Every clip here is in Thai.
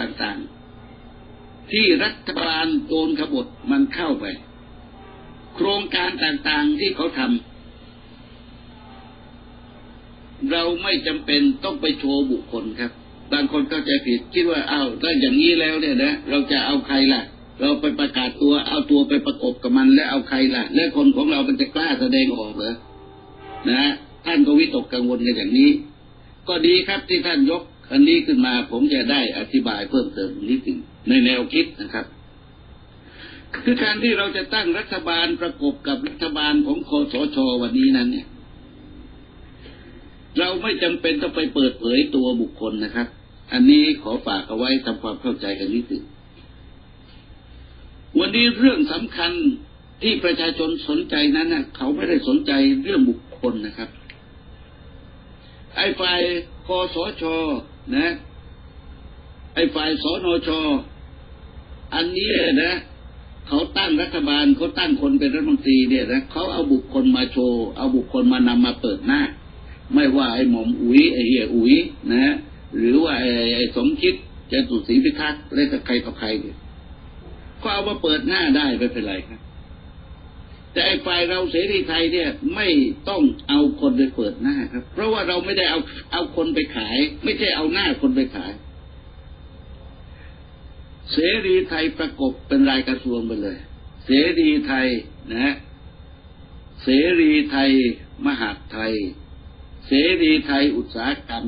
ต่างๆ ที่รัฐบาลโดนขบฏมันเข้าไป โครงการต่างๆที่เขาทำเราไม่จำเป็นต้องไปโชว์บุคคลครับ บางคนเข้าใจผิด คิดว่าอ้าวถ้าอย่างนี้แล้วเนี่ยนะเราจะเอาใครล่ะ เราไปประกาศตัวเอาตัวไปประกบกับมันแล้วเอาใครล่ะ และคนของเรามันจะกล้าแสดงออกเหรอนะท่านก็วิตกกังวลกันอย่างนี้ ก็ดีครับที่ท่านยก อันนี้ขึ้นมาผมจะได้อธิบายเพิ่มเติมนิดหนึ่งในแนวคิดนะครับ คือการที่เราจะตั้งรัฐบาลประกบกับรัฐบาลของคอสชวันนี้นั้น เนี่ย เราไม่จำเป็นต้องไปเปิดเผยตัวบุคคลนะครับ อันนี้ขอฝากเอาไว้ทำความเข้าใจกันนิดหนึ่งวันนี้เรื่องสำคัญที่ประชาชนสนใจนั้นนะเขาไม่ได้สนใจเรื่องบุคคลนะครับ ไอ้ฝ่ายคอสชนะไอ้ฝ่ายสนชอันนี้นะเขาตั้งรัฐบาลเขาตั้งคนเป็นรัฐมนตรีเนี่ยนะเขาเอาบุคคลมาโชว์เอาบุคคลมานำมาเปิดหน้า ไม่ว่าไอ้หม่อมอุ๋ยไอ้เฮียอุ๋ยนะหรือว่าไอ้ไอ้สมคิดจะตุศรีพิทักษ์และกับใครกับใครเนี่ยก็เอามาเปิดหน้าได้ไม่เป็นไรครับ แต่ไอ้ฝ่ายเราเสรีไทยเนี่ยไม่ต้องเอาคนไปเปิดหน้าครับ เพราะว่าเราไม่ได้เอาเอาคนไปขาย ไม่ใช่เอาหน้าคนไปขาย เสรีไทยประกบเป็นรายกระทรวงไปเลย เสรีไทยนะเสรีไทย มหาไทย เสรีไทยอุตสาหกรรม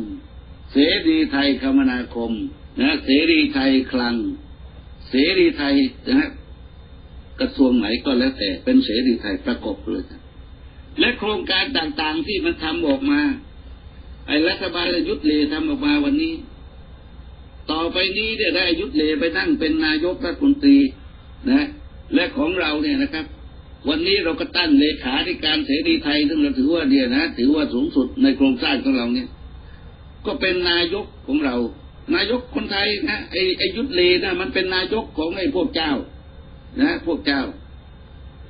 เสรีไทยคมนาคมนะเสรีไทยคลัง เสรีไทยนะ กระทรวงไหนก็แล้วแต่เป็นเสรีไทยประกบเลยครับและโครงการต่างๆที่มันทำออกมา ไอ้รัฐบาลยุทธเลทำออกมาวันนี้ ต่อไปนี้เนี่ยได้ยุทธเลไปนั่งเป็นนายกรัฐมนตรีนะ และของเราเนี่ยนะครับ วันนี้เราก็ตั้งเลขาธิการเสรีไทยซึ่งเราถือว่าเนี่ยนะ ถือว่าสูงสุดในโครงสร้างของเราเนี่ย ก็เป็นนายกของเรา นายกคนไทยนะไอ้ไอ้ยุทธเลนะมันเป็นนายกของไอ้พวกเจ้า นะพวกเจ้า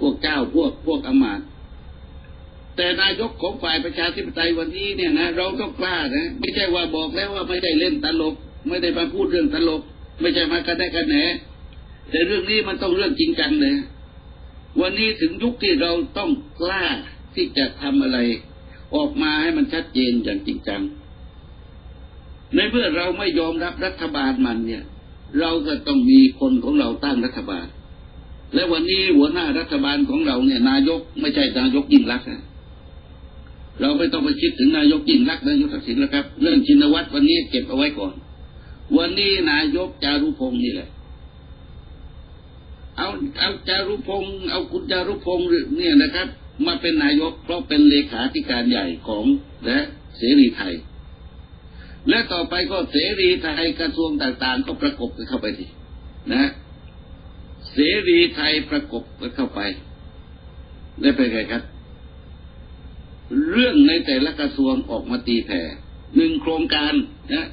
พวกเจ้าพวกพวกอมาตย์แต่นายกของฝ่ายประชาธิปไตยวันนี้เนี่ยนะเราต้องกล้านะไม่ใช่ว่าบอกแล้วว่าไม่ได้เล่นตลก ไม่ได้มาพูดเรื่องตลก ไม่ใช่มากระได้กันแหนแต่เรื่องนี้มันต้องเรื่องจริงจังเลยวันนี้ถึงยุคที่เราต้องกล้าที่จะทำอะไร ออกมาให้มันชัดเจนอย่างจริงจัง ในเมื่อเราไม่ยอมรับรัฐบาลมันเนี่ย เราก็ต้องมีคนของเราตั้งรัฐบาล และวันนี้หัวหน้ารัฐบาลของเราเนี่ย นายกไม่ใช่นายกยิ่งรักษณ์นะเราไม่ต้องไปคิดถึงนายกยิ่งรักษณ์นายกทักษิณแล้วครับ เรื่องชินวัตรวันนี้เก็บเอาไว้ก่อน วันนี้นายกจารุพงศ์นี่แหละ เอาเอาจารุพงศ์เอาคุณจารุพงศ์เนี่ยนะครับ มาเป็นนายกเพราะเป็นเลขาธิการใหญ่ของและเสรีไทย และต่อไปก็เสรีไทยกระทรวงต่างๆ ก็ประกบกันเข้าไปทีนะ รีไทยประกบกันเข้าไปได้เป็นไงครับ เรื่องในแต่ละกระทรวงออกมาตีแผ่หนึ่งโครงการนะ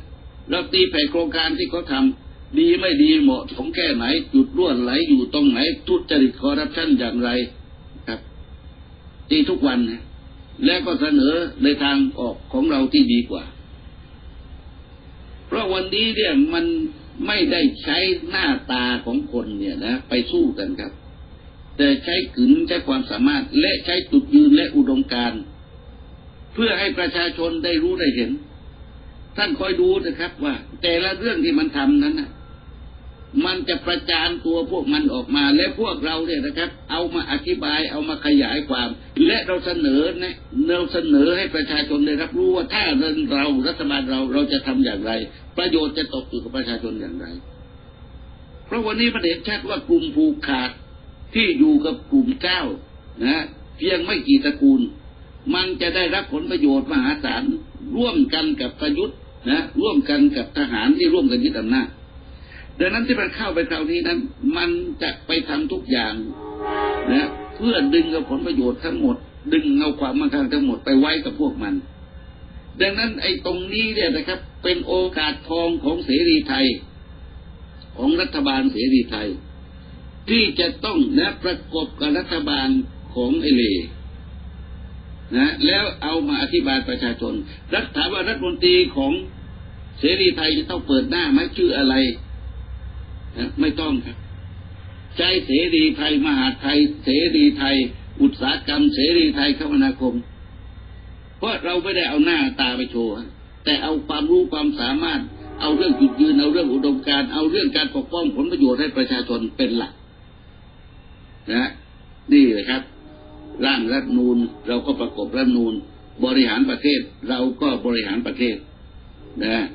เราตีแผ่โครงการที่เขาทำดีไม่ดีเหมาะสมแค่ไหนจุดร่วนไหลอยู่ตรงไหน ทุจริตคอร์รัปชันอย่างไรครับตีทุกวันนะและก็เสนอในทางออกของเราที่ดีกว่า เพราะวันนี้เนี่ยมัน ไม่ได้ใช้หน้าตาของคนเนี่ยนะ ไปสู้กันครับ แต่ใช้ขึนใช้ความสามารถ และใช้จุดยืนและอุดมการเพื่อให้ประชาชนได้รู้ได้เห็น ท่านคอยดูนะครับว่า แต่ละเรื่องที่มันทำนั้นนะมันจะประจานตัวพวกมันออกมา และพวกเราเนี่ยนะครับ เอามาอธิบายเอามาขยายความ และเราเสนอนะเราเสนอให้ประชาชนได้รับรู้ว่าถ้าเรารัฐบาลเราเราจะทำอย่างไร ประโยชน์จะตกอยู่กับประชาชนอย่างไร เพราะวันนี้มันเห็นชัดว่ากลุ่มผูกขาดที่อยู่กับกลุ่มเจ้านะเพียงไม่กี่ตระกูล มันจะได้รับผลประโยชน์มหาศาลร่วมกันกับประยุทธ์นะร่วมกันกับทหารที่ร่วมกันยึดอำนาจดังนั้นที่มันเข้าไปคราวนี้นั้น มันจะไปทำทุกอย่างนะเพื่อดึงเอาผลประโยชน์ทั้งหมด ดึงเอาความมั่งคั่งทั้งหมดไปไว้กับพวกมัน ดังนั้นไอ้ตรงนี้เนี่ยนะครับ เป็นโอกาสทองของเสรีไทย ของรัฐบาลเสรีไทย ที่จะต้องนะประกบกับรัฐบาลของไอเลนะแล้วเอามาอธิบายประชาชน รัฐถามว่ารัฐมนตรีของเสรีไทยจะต้องเปิดหน้าไหมชื่ออะไรนะไม่ต้องครับใจเสรีไทย มหาไทย เสรีไทย อุตสาหกรรม เสรีไทยคมนาคม เพราะเราไม่ได้เอาหน้าตาไปโชว์แต่เอาความรู้ความสามารถ เอาเรื่องจุดยืนเอาเรื่องอุดมการเอาเรื่องการปกป้องผลประโยชน์ให้ประชาชนเป็นหลักนะนี่เลยครับ ร่างรัฐนูนเราก็ประกบรัฐนูนบริหารประเทศ เราก็บริหารประเทศนะ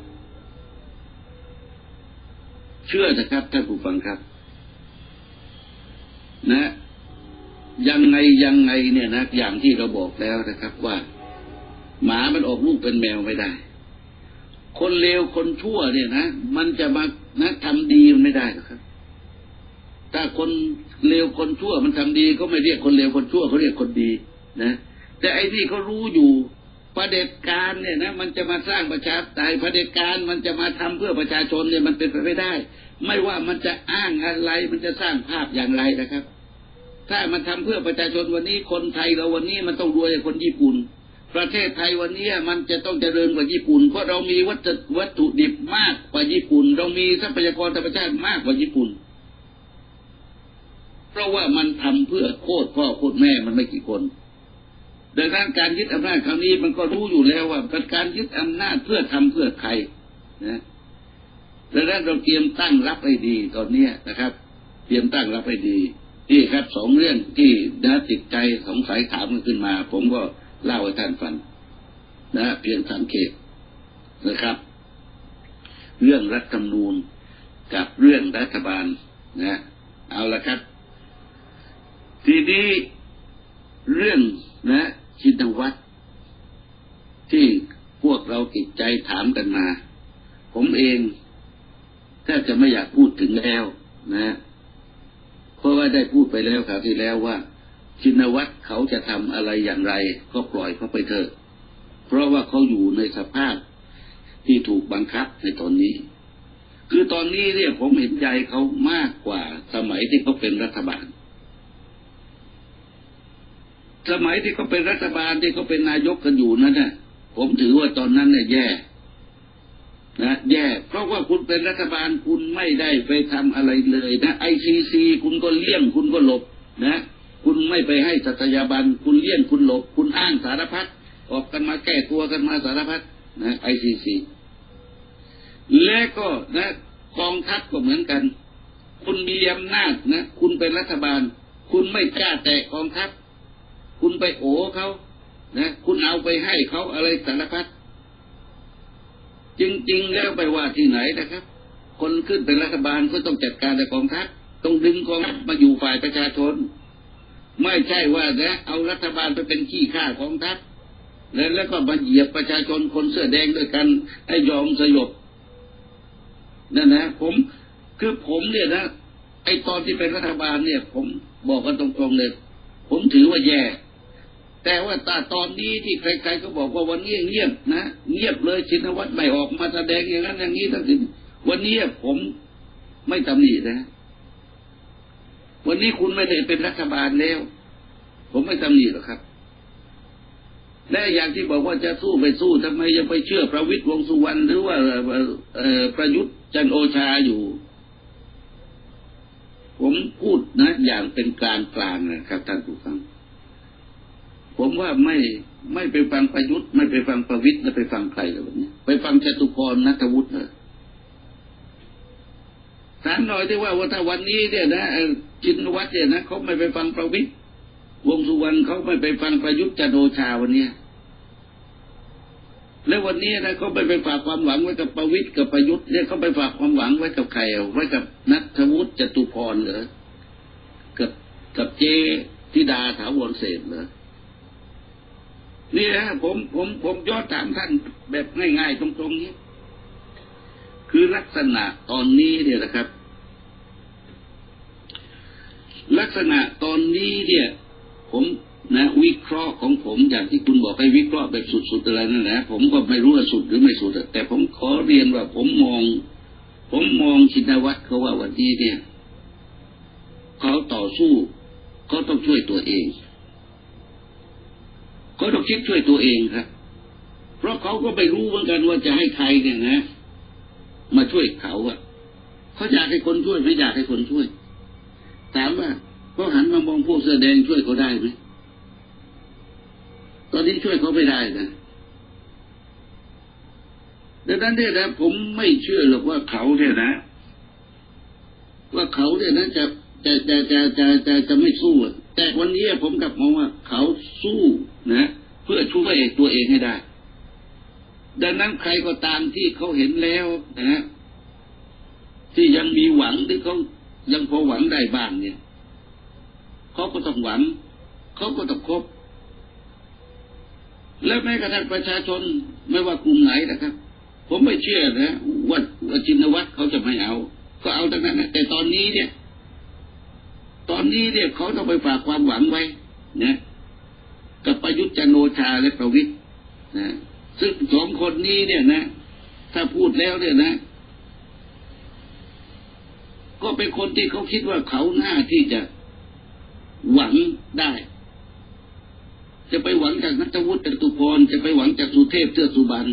เชื่อนะครับท่านผู้ฟังครับ นะ ยังไงยังไงเนี่ยนะ อย่างที่เราบอกแล้วนะครับว่า หมามันออกลูกเป็นแมวไม่ได้ คนเลวคนชั่วเนี่ยนะมันจะมานะทำดีมันไม่ได้หรอกครับ ถ้าคนเลวคนชั่วมันทำดีก็ไม่เรียกคนเลวคนชั่วเขาเรียกคนดีนะแต่ไอ้ที่เขารู้อยู่ประเด็จการเนี่ยนะมันจะมาสร้างประชาธิปไตยประเด็จการมันจะมาทำเพื่อประชาชนเนี่ยมันเป็นไปไม่ได้ ไม่ว่ามันจะอ้างอะไร มันจะสร้างภาพอย่างไรนะครับ ถ้ามันทำเพื่อประชาชนวันนี้คนไทยเราวันนี้มันต้องรวยกว่าคนญี่ปุ่น ประเทศไทยวันนี้มันจะต้องเจริญกว่าญี่ปุ่น เพราะเรามีวัตถุวัตถุดิบมากกว่าญี่ปุ่น เรามีทรัพยากรธรรมชาติมากกว่าญี่ปุ่น เพราะว่ามันทำเพื่อโคตรพ่อโคตรแม่มันไม่กี่คน ดังนั้นการยึดอำนาจครั้งนี้มันก็รู้อยู่แล้วว่าเป็นการยึดอำนาจเพื่อทำเพื่อใครนะดังนั้นเราเตรียมตั้งรับให้ดีตอนเนี้ยนะครับ เตรียมตั้งรับให้ดีนี่ครับสองเรื่องที่นะติดใจสงสัยถามกันขึ้นมา ผมก็ เล่าให้ท่านฟังนะเพียงสังเกตนะครับ เรื่องรัฐธรรมนูญกับเรื่องรัฐบาลนะ เอาละครับ ทีนี้เรื่องนะชินวัตรที่พวกเราติดใจถามกันมา ผมเองแทบจะไม่อยากพูดถึงแล้วนะเพราะว่าได้พูดไปแล้วคราวที่แล้วว่า ชินวัตรเขาจะทำอะไรอย่างไรก็ปล่อยเขาไปเถอะ เพราะว่าเขาอยู่ในสภาพที่ถูกบังคับในตอนนี้ คือตอนนี้เนี่ยผมเห็นใจเขามากกว่าสมัยที่เขาเป็นรัฐบาล สมัยที่เขาเป็นรัฐบาลที่เขาเป็นนายกกันอยู่นั้นน่ะ ผมถือว่าตอนนั้นเนี่ยแย่นะแย่เพราะว่าคุณเป็นรัฐบาลคุณไม่ได้ไปทำอะไรเลยนะไอซีซีคุณก็เลี่ยงคุณก็หลบนะ คุณไม่ไปให้สัตยาบัน คุณเลี่ยงคุณหลบ คุณอ้างสารพัดออกกันมาแก้ตัวกันมาสารพัดนะไอซีซีและก็นะกองทัพก็เหมือนกัน คุณมีอำนาจนะคุณเป็นรัฐบาล คุณไม่กล้าแตะกองทัพ คุณไปโอเขานะคุณเอาไปให้เขาอะไรสารพัดจริง ๆ แล้วไปว่าที่ไหนนะครับ คนขึ้นเป็นรัฐบาลก็ต้องจัดการในกองทัพต้องดึงกองทัพมาอยู่ฝ่ายประชาชน ไม่ใช่ว่านะเอารัฐบาลไปเป็นขี้ข้ากองทัพแล้วแล้วก็มาเหยียบประชาชนคนเสื้อแดงด้วยกัน ให้ยอมสยบนั่นนะผมคือผมเนี่ยนะไอตอนที่เป็นรัฐบาลเนี่ย ผมบอกกันตรงๆเลย ผมถือว่าแย่ แต่ว่าตาตอนนี้ที่ใครๆก็บอกว่าวันนี้เงียบนะเงียบเลยชินวัตรไม่ออกมาแสดงอย่างนั้นอย่างนี้ทั้งสิ้นวันนี้ผมไม่ตำหนินะ วันนี้คุณไม่ได้เป็นรัฐบาลแล้ว ผมไม่ตำหนิหรอกครับ และอย่างที่บอกว่าจะสู้ไปสู้ทำไมยังไปเชื่อประวิตรวงสุวรรณหรือว่าประยุทธ์จันโอชาอยู่ ผมพูดนะ อย่างเป็นกลางกลางนะครับท่านผู้ฟังผมว่าไม่ไม่ไปฟังประยุทธ์ ไม่ไปฟังประวิตรและไปฟังใครเลยวันนี้ไปฟังจตุพรนัทวุฒิเลย ถามหน่อยที่ว่าว่าถ้าวันนี้เนี่ยนะจินวัตรเนี่ยนะเขาไม่ไปฟังประวิตรวงสุวรรณเขาไม่ไปฟังประยุทธ์จันโอชาวันนี้แล้ววันนี้นะเขาไปไปฝากความหวังไว้กับประวิตรกับประยุทธ์เนี่ยเขาไปฝากความหวังไว้กับใครไว้กับนัทวุฒิจตุพรเหรอกับกับเจธิดาถาวรเศษเหรอนี่นะผมผมผมย้อนถามท่านแบบง่ายๆตรงๆนี้ คือลักษณะตอนนี้เนี่ยนะครับ ลักษณะตอนนี้เนี่ย ผมนะวิเคราะห์ของผมอย่างที่คุณบอกให้วิเคราะห์แบบสุดๆอะไรนั่นแหละผมก็ไม่รู้ว่าสุดหรือไม่สุดแต่ผมขอเรียนว่า ผมมอง ผมมองชินวัตรเขาว่าวันนี้เนี่ยเขาต่อสู้เขาต้องช่วยตัวเองเขาต้องคิดช่วยตัวเองครับ เพราะเขาก็ไม่รู้เหมือนกันว่าจะให้ใครเนี่ยนะ มาช่วยเขาอะเขาอยากให้คนช่วยไม่อยากให้คนช่วย ถามว่าเขาหันมามองพวกเสื้อแดงช่วยเขาได้ไหมตอนนี้ช่วยเขาไม่ได้นะดังนั้นเนี่ยนะผมไม่เชื่อหรอกว่าเขาเนี่ยนะ ว่าเขาเนี่ยนะจะจะจะจะจะจะจะไม่สู้อะแต่วันนี้ผมกลับมองว่าเขาสู้นะ เพื่อช่วยตัวเองให้ได้ ดังนั้นใครก็ตามที่เขาเห็นแล้วนะที่ยังมีหวังที่เขายังพอหวังได้บ้างเนี่ยเขาก็ต้องหวังเขาก็ต้องคบ และแม้กระทั่งประชาชนไม่ว่ากลุ่มไหนนะครับ ผมไม่เชื่อนะว่าว่าจินวัตรเขาจะไม่เอา ก็เอาทั้งนั้นนะแต่ตอนนี้เนี่ย ตอนนี้เนี่ยเขาต้องไปฝากความหวังไว้นะกับประยุทธ์จันทร์โอชาและประวิตรนะ ซึ่งสองคนนี้เนี่ยนะ ถ้าพูดแล้วเนี่ยนะ ก็เป็นคนที่เขาคิดว่าเขาหน้าที่จะหวังได้ จะไปหวังจากนัทวุฒิจตุพร จะไปหวังจากสุเทพเทือกสุบรรณ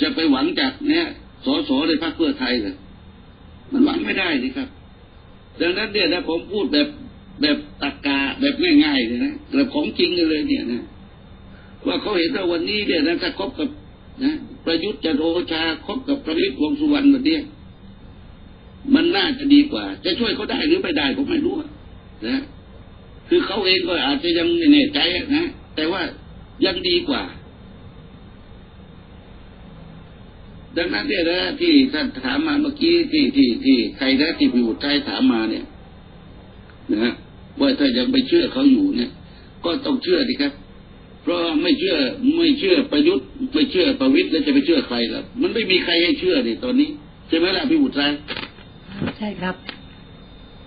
จะไปหวังจากเนี่ยสสในพรรคเพื่อไทยเลยมันหวังไม่ได้นี่ครับ ดังนั้นเนี่ยนะผมพูดแบบแบบตักกาแบบง่ายๆเลยนะแบบของจริงเลยเนี่ยนะ ว่าเขาเห็นว่าวันนี้เนี่ยนะถ้าคบกับนะประยุทธ์จันทร์โอชาคบกับประวิตรวงสุวรรณวันนี้มันน่าจะดีกว่า จะช่วยเขาได้หรือไม่ได้ผมไม่รู้นะคือเขาเองก็อาจจะยังไม่แน่ใจนะแต่ว่ายังดีกว่า ดังนั้นเนี่ยนะที่ท่านถามมาเมื่อกี้ที่ที่ที่ใครนะที่พิบุตรใจถามมาเนี่ยนะฮะว่าถ้ายังไปเชื่อเขาอยู่เนี่ย ก็ต้องเชื่อดีครับ เพราะไม่เชื่อไม่เชื่อประยุทธ์ไม่เชื่อประวิตรแล้วจะไปเชื่อใครล่ะ มันไม่มีใครให้เชื่อนี่ตอนนี้ใช่ไหมล่ะพี่บุตรใจใช่ครับ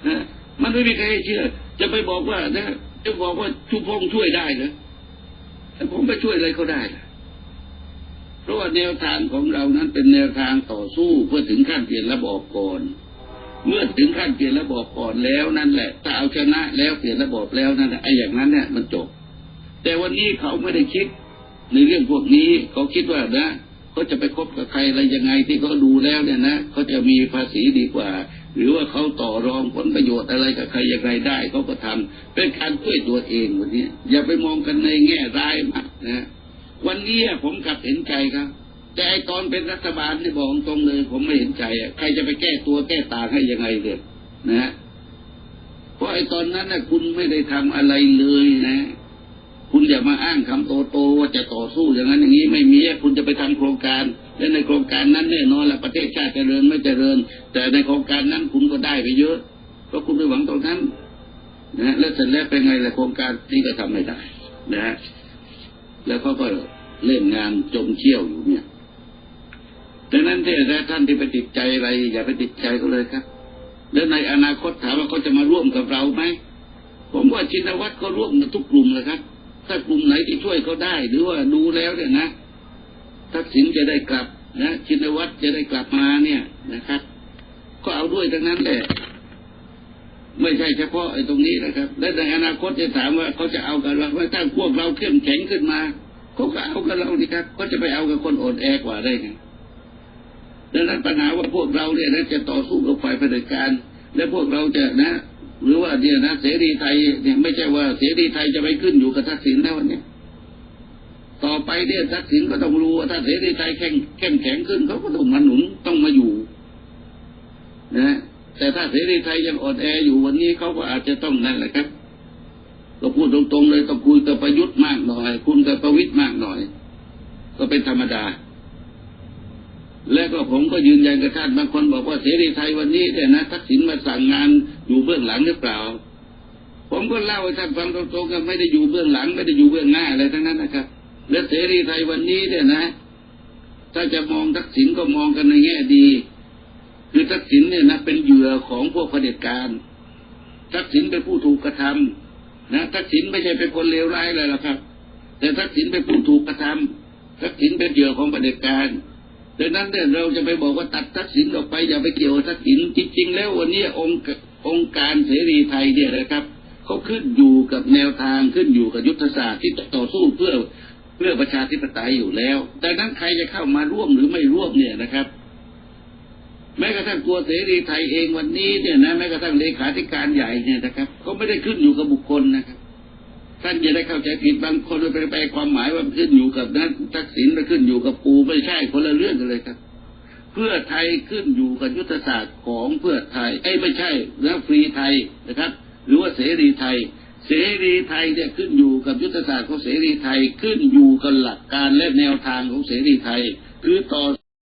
นะมันไม่มีใครให้เชื่อ จะไปบอกว่านะจะบอกว่าชุพงช่วยได้เหรอแต่ผมไปช่วยอะไรเขาได้ล่ะเพราะว่าแนวทางของเรานั้นเป็นแนวทางต่อสู้เพื่อถึงขั้นเปลี่ยนระบอบก่อนเมื่อถึงขั้นเปลี่ยนระบอบก่อนแล้วนั่นแหละถ้าเอาชนะแล้วเปลี่ยนระบอบแล้วนั่นแหละไอ้อย่างนั้นเนี่ยมันจบ แต่วันนี้เขาไม่ได้คิดในเรื่องพวกนี้เขาคิดว่านะเขาจะไปคบกับใครอะไรยังไงที่เขาดูแล้วเนี่ยนะเขาจะมีภาษีดีกว่า หรือว่าเขาต่อรองผลประโยชน์อะไรกับใครยังไงได้เขาก็ทำเป็นการช่วยตัวเองวันนี้ อย่าไปมองกันในแง่ร้ายมากนะวันนี้ผมกลับเห็นใจครับแต่ไอตอนเป็นรัฐบาลที่บอกตรงเลย ผมไม่เห็นใจอะใครจะไปแก้ตัวแก้ต่างให้ยังไงเด็นะเพราะไอตอนนั้นน่ะคุณไม่ได้ทำอะไรเลยนะ คุณอย่ามาอ้างคำโตๆว่าจะต่อสู้อย่างนั้นอย่างนี้ไม่มีคุณจะไปทำโครงการ และในโครงการนั้นแน่นอนแหละประเทศชาติเจริญไม่เจริญ แต่ในโครงการนั้นคุณก็ได้ไปเยอะเพราะคุณไปหวังตรงนั้นนะแล้วเสร็จแล้วเป็นไงละโครงการนี้ก็ทำไม่ได้ นะ แล้วเขาก็เล่นงานจมเชี่ยวอยู่เนี่ยดังนั้นที่ท่านที่ไปติดใจอะไร อย่าไปติดใจก็เลยครับ แล้วในอนาคตถามว่าเขาจะมาร่วมกับเราไหมผมว่าชินวัตรก็ร่วมกับทุกกลุ่มเลยครับ ถ้ากลุ่มไหนที่ช่วยเขาได้ หรือว่าดูแล้วเนี่ยนะทักษิณจะได้กลับนะชินวัตรจะได้กลับมาเนี่ยนะครับ ก็เอาด้วยทั้งนั้นแหละไม่ใช่เฉพาะไอ้ตรงนี้นะครับ และในอนาคตจะถามว่าเขาจะเอากับเราว่าถ้าพวกเราเข้มแข็งขึ้นมาเขาก็เอากับเรานี่ครับเขาจะไปเอากับคนอ่อนแอกว่าได้ไงดังนั้นปัญหาว่าพวกเราเนี่ยนะจะต่อสู้กับฝ่ายเผด็จการ และพวกเราจะนะ หรือว่าเนี่ยนะเสรีไทยเนี่ยไม่ใช่ว่าเสรีไทยจะไปขึ้นอยู่กับทักษิณแล้วเนี่ยต่อไปเนี่ยทักษิณก็ต้องรู้ว่าถ้าเสรีไทยแข็งเข้มแข็งขึ้นเขาก็ต้องมาหนุนต้องมาอยู่นะแต่ถ้าเสรีไทยยังอ่อนแออยู่วันนี้เขาก็อาจจะต้องนั่นแหละครับก็พูดตรงๆเลยต้องคุยกับประยุทธ์มากหน่อย คุณกับประวิตรมากหน่อย ก็เป็นธรรมดา และก็ผมก็ยืนยันกับท่านบางคนบอกว่าเสรีไทยวันนี้เนี่ยนะทักษิณมาสั่งงานอยู่เบื้องหลังหรือเปล่า ผมก็เล่าให้ท่านฟังตรงๆกันไม่ได้อยู่เบื้องหลัง ไม่ได้อยู่เบื้องหน้าอะไรทั้งนั้นนะครับ และเสรีไทยวันนี้เนี่ยนะ ถ้าจะมองทักษิณก็มองกันในแง่ดี คือทักษิณเนี่ยนะเป็นเหยื่อของพวกเผด็จการทักษิณเป็นผู้ถูกกระทำนะทักษิณไม่ใช่เป็นคนเลวร้ายเลยหรอกครับ แต่ทักษิณเป็นผู้ถูกกระทำทักษิณเป็นเหยื่อของเผด็จการ ดังนั้นเนี่ยเราจะไปบอกว่าตัดทักษิณออกไปอย่าไปเกี่ยวทักษิณจริงๆ แล้ววันนี้องค์องค์การเสรีไทยเนี่ยนะครับเขาขึ้นอยู่กับแนวทางขึ้นอยู่กับยุทธศาสตร์ที่ต่อสู้เพื่อเพื่อประชาธิปไตยอยู่แล้ว ดังนั้นใครจะเข้ามาร่วมหรือไม่ร่วมเนี่ยนะครับ แม้กระทั่งตัวเสรีไทยเองวันนี้เนี่ยนะแม้กระทั่งเลขาธิการใหญ่เนี่ยนะครับก็ไม่ได้ขึ้นอยู่กับบุคคลนะครับ ท่านจะได้เข้าใจผิดบางคนไปไปความหมายว่าขึ้นอยู่กับนั้นทักษิณไปขึ้นอยู่กับปูไม่ใช่คนละเรื่องกันเลยครับ เพื่อไทยขึ้นอยู่กับยุทธศาสตร์ของเพื่อไทยไอ้ไม่ใช่แล้วฟรีไทยนะครับ หรือว่าเสรีไทย เสรีไทยเนี่ยขึ้นอยู่กับยุทธศาสตร์ของเสรีไทยขึ้นอยู่กับหลักการและแนวทางของเสรีไทย คือต่อ